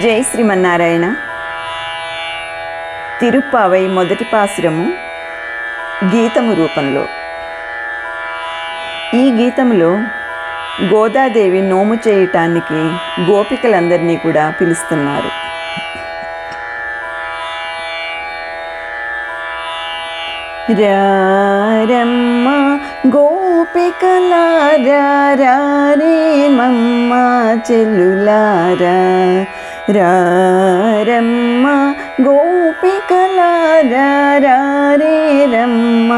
జై శ్రీమన్నారాయణ. తిరుప్పావై మొదటి పాసురము గీతము రూపంలో. ఈ గీతములో గోదాదేవి నోము చేయటానికి గోపికలందరినీ కూడా పిలుస్తున్నారు. రారమ్మ గోపికలారా రే మమ్మ చెల్లులారా. రారమ్మ గోపికలారా రే రమ్మ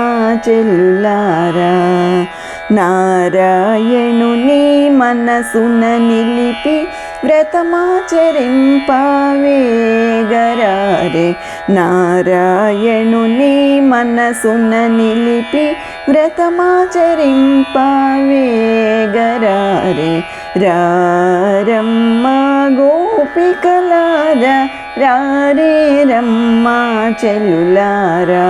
చెల్లులారా నారాయణుని మనసున నిలిపి వ్రతమాచరింపవేగరారే నారాయణుని మనసున నిలిపి వ్రతమాచరింపవేగరారే రారమ్మ గోపికలార రారే రమ్మ చెల్లులారా.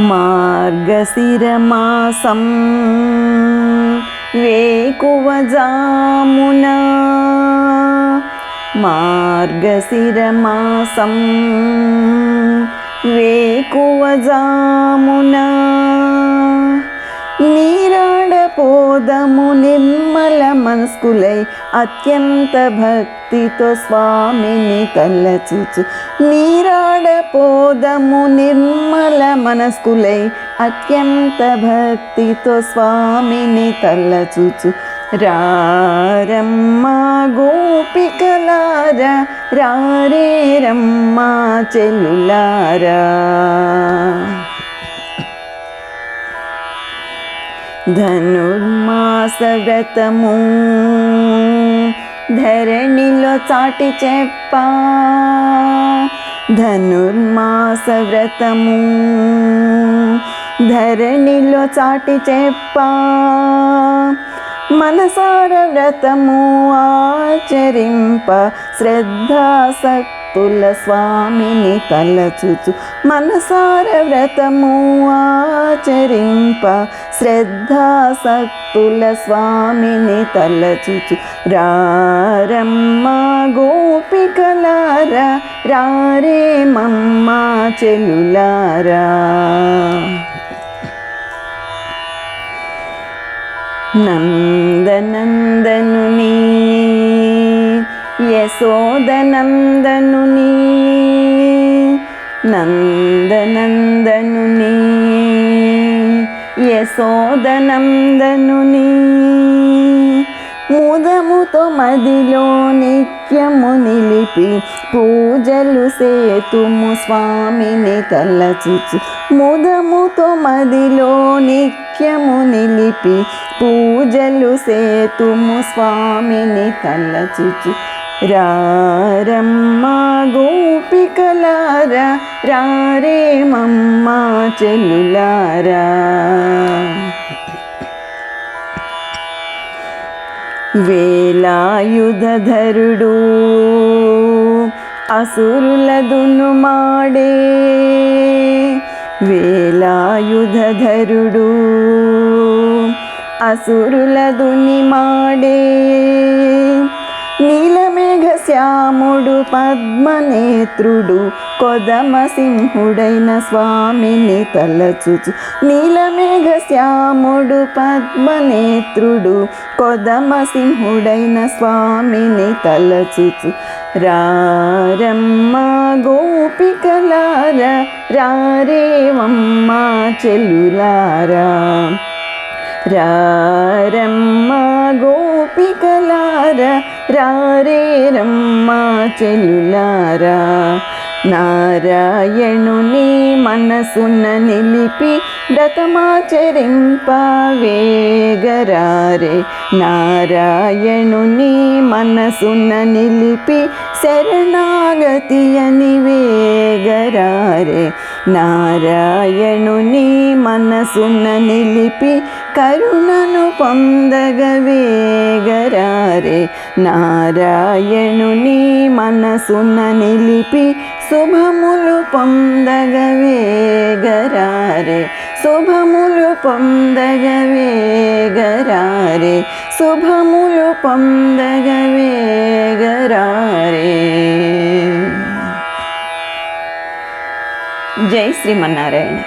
మార్గశిరమాసం వేకువజామున మార్గశిరమాసం వేకువజామున పోదము నిమ్మల మనస్కులై అత్యంత భక్తితో స్వామిని తలచుచు. నీరాడపోదము నిర్మల మనస్కులై అత్యంత భక్తితో స్వామిని తలచుచు. రారమ్మ గోపికలారా రారే రమ్మ చెల్లులారా. ధనుర్మాసవ్రతము. ధరణిలో చాటి చెప్ప. ధనుర్మాసవ్రతము. ధరణిలో చాటి చెప్ప. మనసార వ్రతము ఆచరింప. శ్రద్ధాసక్తి భక్తుల స్వామిని తలచుచు మనసార వ్రతము ఆచరింప. శ్రద్ధాసక్తుల స్వామిని తలచుచు రారమ్మ గోపికలారా రారే మమ్మ చెలులారా. నందనంద యశోదనందనుని నందనందనుని యశోదనందనుని. ముదముతో మదిలో నిత్యము నిలిపి పూజలు సేతుము స్వామిని తలచుచు ముదముతో మదిలో నిత్యము నిలిపి పూజలు సేతుము స్వామిని తలచుచు రారమ్మ గోపికలారా రారే మమ్మ చెల్లులారా. వేలాయుధరుడు అసురులదును మాడే. వేలాయుధరుడు అసురులదుని మాడే. నీలమేఘ శ్యాముడు పద్మనేత్రుడు కొదమ సింహుడైన స్వామిని తలచుచు. నీలమేఘ శ్యాముడు పద్మనేత్రుడు కొదమ సింహుడైన స్వామిని తలచుచు. రారమ్మ గోపికలారా రారేవమ్మ చెలులారా రారమ్మ గో రారేరమ్మా చెల్లులారా నారాయణుని మనసున నిలిపి వ్రతమాచరింపవేగరారే నారాయణుని మనసున నిలిపి శరణాగతి అని వేగరారే నారాయణుని మనసున నిలిపి కరుణను పొందగ పొందగవేగరారే నారాయణుని మనసున నిలిపి శుభములు పొందగ వేగరారే. శుభములు పొందగ వేగరారే. శుభములు పొందగ వేగరారే. జై శ్రీమన్నారాయణ